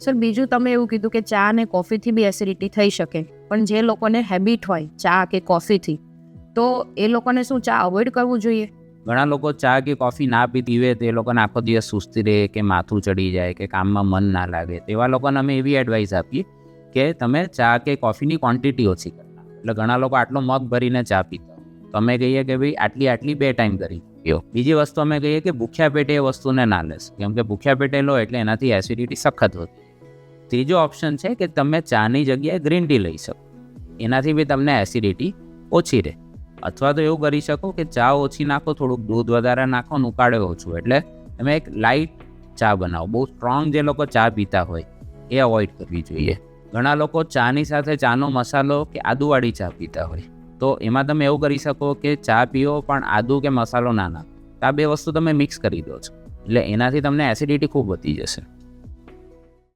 Sir, બીજું તમે એવું કીધું કે ચા અને કોફીથી બી એસિડિટી થઈ શકે, પણ જે લોકોને હેબિટ હોય ચા કે કોફીથી, તો એ લોકોને શું ચા અવોઇડ કરવું જોઈએ? ઘણા લોકો ચા કે કોફી ના પી પીવે તો એ લોકોને આખો દિવસ સુસ્તી રહે કે માથું ચડી જાય કે કામમાં મન ના લાગે, તેવા લોકોને અમે એવી એડવાઇસ આપીએ કે તમે ચા કે કોફીની ક્વોન્ટિટી ઓછી કરી. એટલે ઘણા લોકો આટલો મગ ભરીને ચા પીતા. તો અમે કહીએ કે ભાઈ આટલી આટલી બે ટાઈમ કરી પીઓ. બીજી વસ્તુ અમે કહીએ કે ભૂખ્યા પેટે એ વસ્તુને ના લેશ. કેમ કે ભૂખ્યા પેટે લો એટલે એનાથી એસિડિટી સખત હોતી ત્રીજો ઓપ્શન છે કે તમે ચાની જગ્યાએ ગ્રીન ટી લઈ શકો. એનાથી બી તમને એસિડિટી ઓછી રહે. અથવા તો એવું કરી શકો કે ચા ઓછી નાખો, થોડુંક દૂધ વધારે નાખો અને ઉકાળે ઓછું. એટલે તમે એક લાઇટ ચા બનાવો. બહુ સ્ટ્રોંગ જે લોકો ચા પીતા હોય, એ અવોઇડ કરવી જોઈએ. ઘણા લોકો ચાની સાથે ચાનો મસાલો કે આદુવાળી ચા પીતા હોય. તો એમાં તમે એવું કરી શકો કે ચા પીઓ, પણ આદુ કે મસાલો ના નાખો. આ બે વસ્તુ તમે મિક્સ કરી દો છો. એટલે એનાથી તમને એસિડિટી ખૂબ વધી જશે.